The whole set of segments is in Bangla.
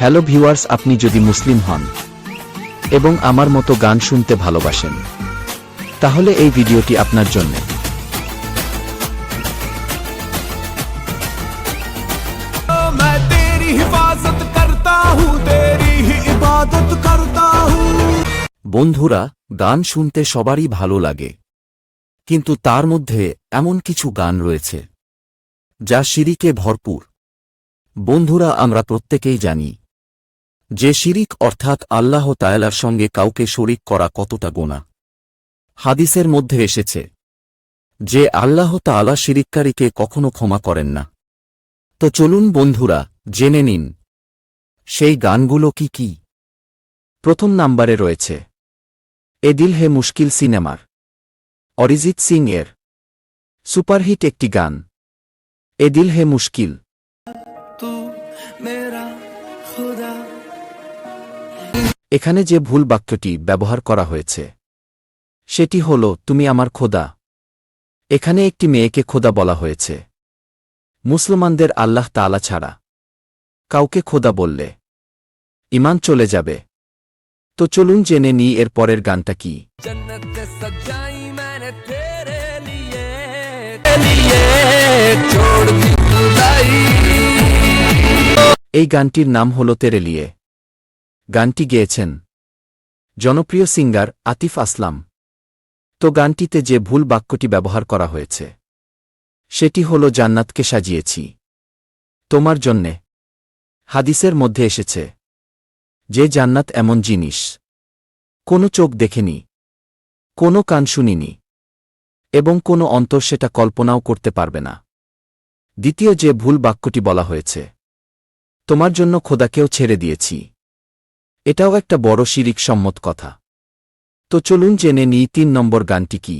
হ্যালো ভিউয়ার্স আপনি যদি মুসলিম হন এবং আমার মতো গান শুনতে ভালোবাসেন তাহলে এই ভিডিওটি আপনার জন্য। বন্ধুরা গান শুনতে সবারই ভালো লাগে। কিন্তু তার মধ্যে এমন কিছু গান রয়েছে যা সিরিকে ভরপুর। বন্ধুরা আমরা প্রত্যেকেই জানি যে শিরিক অর্থাৎ আল্লাহ তায়ালার সঙ্গে কাউকে শরিক করা কতটা গোনা। হাদিসের মধ্যে এসেছে যে আল্লাহ তাআলা শিরিককারীকে কখনো ক্ষমা করেন না। তো চলুন বন্ধুরা, জেনে নিন, সেই গানগুলো কি কি? প্রথম নাম্বারে রয়েছে এদিল হে মুশকিল সিনেমার, অরিজিৎ সিং এর, সুপারহিট একটি গান এদিল হে মুশকিল। এখানে যে ভুল বাক্যটি ব্যবহার করা হয়েছে সেটি হল তুমি আমার খোদা। এখানে একটি মেয়েকে খোদা বলা হয়েছে। মুসলমানদের আল্লাহ তালা ছাড়া কাউকে খোদা বললে ইমান চলে যাবে। তো চলুন জেনে নিই এর পরের গানটা কি। এই গানটির নাম হল তেরেলিয়ে গানটি গেয়েছেন। জনপ্রিয় সিঙ্গার আতিফ আসলাম। তো গানটিতে যে ভুল বাক্যটি ব্যবহার করা হয়েছে, সেটি হল, জান্নাতকে সাজিয়েছি। তোমার জন্যে হাদিসের মধ্যে এসেছে, যে জান্নাত এমন জিনিস, কোনো চোখ দেখেনি, কোনো কান শুনিনি, এবং কোনো অন্তর সেটা কল্পনাও করতে পারবে না। দ্বিতীয় যে ভুল বাক্যটি বলা হয়েছে, তোমার জন্য খোদাকেও ছেড়ে দিয়েছি। এটাও একটা বড় শিরিক সম্মত কথা। তো চলুন জেনে নিই তিন নম্বর গানটি কি।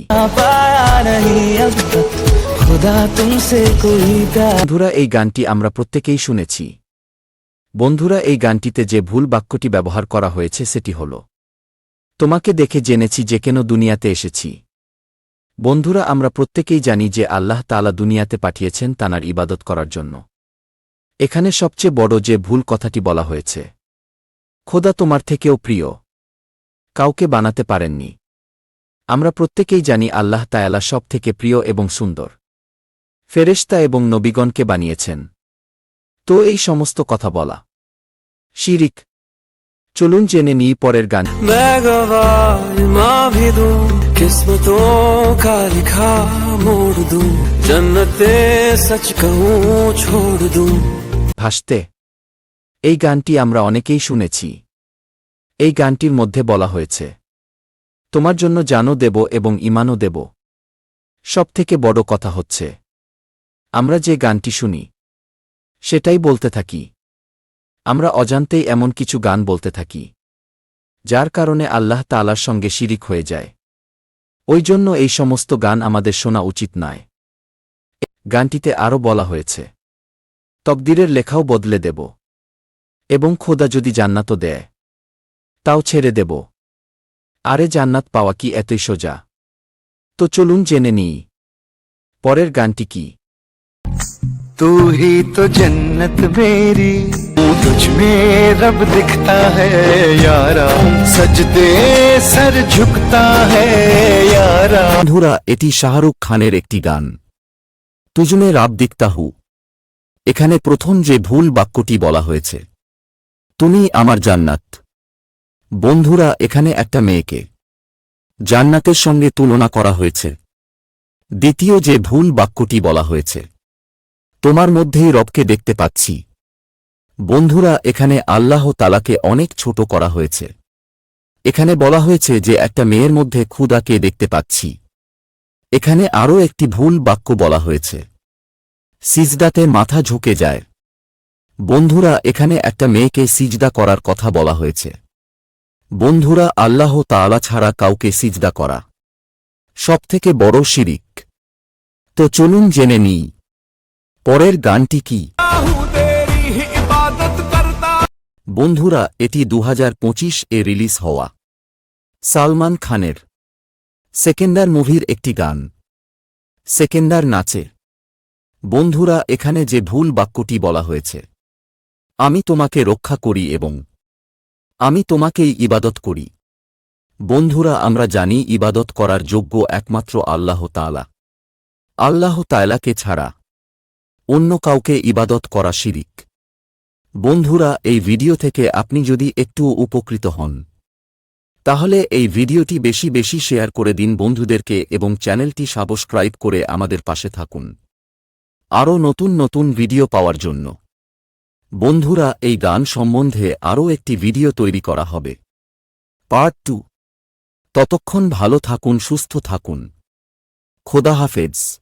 বন্ধুরা, এই গানটি আমরা প্রত্যেকেই শুনেছি। বন্ধুরা, এই গানটিতে যে ভুল বাক্যটি ব্যবহার করা হয়েছে সেটি হল, তোমাকে দেখে জেনেছি যে কেন দুনিয়াতে এসেছি। বন্ধুরা, আমরা প্রত্যেকেই জানি যে আল্লাহ তালা দুনিয়াতে পাঠিয়েছেন তানার ইবাদত করার জন্য। এখানে সবচেয়ে বড় যে ভুল কথাটি বলা হয়েছে খোদা তোমার থেকেও প্রিয় কাউকে বানাতে পারেননি আমরা প্রত্যেকেই জানি আল্লাহ তায়ালা সব থেকে প্রিয় এবং সুন্দর ফেরেশতা এবং নবীগণকে বানিয়েছেন তো এই সমস্ত কথা বলা শিরিক চলুন জেনে নিই পরের গান मैं गवाह माँ भी दूं किस्मतों का लिखा मोड़ दूं जन्नते सच कहूँ छोड़ दूं ভাসতে এই গানটি আমরা অনেকেই শুনেছি। এই গানটির মধ্যে বলা হয়েছে, তোমার জন্য জানো দেব এবং ইমানও দেব। সবথেকে বড় কথা হচ্ছে, আমরা যে গানটি শুনি, সেটাই বলতে থাকি। আমরা অজান্তেই এমন কিছু গান বলতে থাকি, যার কারণে আল্লাহ তালার সঙ্গে শিরিক হয়ে যায়। ওই জন্য এই সমস্ত গান আমাদের শোনা উচিত নয়। গানটিতে আরও বলা হয়েছে, তকদিরের লেখাও বদলে দেব। এবং খোদা যদি জান্নাতও দেয় তাও ছেড়ে দেব আরে জান্নাত পাওয়া কি এতই সোজা তো চলুন জেনে নিই পরের গানটি কি तू ही तो जन्नत मेरी तुझ में रब दिखता है यारा सजदे सर झुकता है यारा বন্ধুরা এটি শাহরুখ খানের একটি গান তুজমে রাব দিকতাহু এখানে প্রথম যে ভুল বাক্যটি বলা হয়েছে তুমি আমার জান্নাত। বন্ধুরা, এখানে একটা মেয়েকে জান্নাতের সঙ্গে তুলনা করা হয়েছে। দ্বিতীয় যে ভুল বাক্যটি বলা হয়েছে, তোমার মধ্যেই রবকে দেখতে পাচ্ছি। বন্ধুরা, এখানে আল্লাহ তালাকে অনেক ছোট করা হয়েছে। এখানে বলা হয়েছে যে একটা মেয়ের মধ্যে ক্ষুদাকে দেখতে পাচ্ছি। এখানে আরও একটি ভুল বাক্য বলা হয়েছে। সিজদাতে মাথা ঝুঁকে যায়। বন্ধুরা, এখানে একটা মেয়েকে সিজদা করার কথা বলা হয়েছে। বন্ধুরা, আল্লাহ তালা ছাড়া কাউকে সিজদা করা সব থেকে বড় শিরিক। তো চলুন জেনে নিই, পরের গানটি কি? বন্ধুরা, এটি দু হাজার পঁচিশ এ রিলিজ হওয়া। সালমান খানের সেকেন্ডার মুভির একটি গান, সেকেন্ডার নাচে। বন্ধুরা, এখানে যে ভুল বাক্যটি বলা হয়েছে আমি তোমাকে রক্ষা করি এবং আমি তোমাকেই ইবাদত করি। বন্ধুরা, আমরা জানি ইবাদত করার যোগ্য একমাত্র আল্লাহ তাআলা। আল্লাহ তায়লাকে ছাড়া অন্য কাউকে ইবাদত করা শিরিক। বন্ধুরা, এই ভিডিও থেকে আপনি যদি একটু উপকৃত হন, তাহলে এই ভিডিওটি বেশি বেশি শেয়ার করে দিন বন্ধুদেরকে এবং চ্যানেলটি সাবস্ক্রাইব করে আমাদের পাশে থাকুন। আরও নতুন নতুন ভিডিও পাওয়ার জন্য। বন্ধুরা, এই গান সম্বন্ধে আরও একটি ভিডিও তৈরি করা হবে। Part two. ততক্ষণ ভালো থাকুন, সুস্থ থাকুন। খোদা হাফেজ।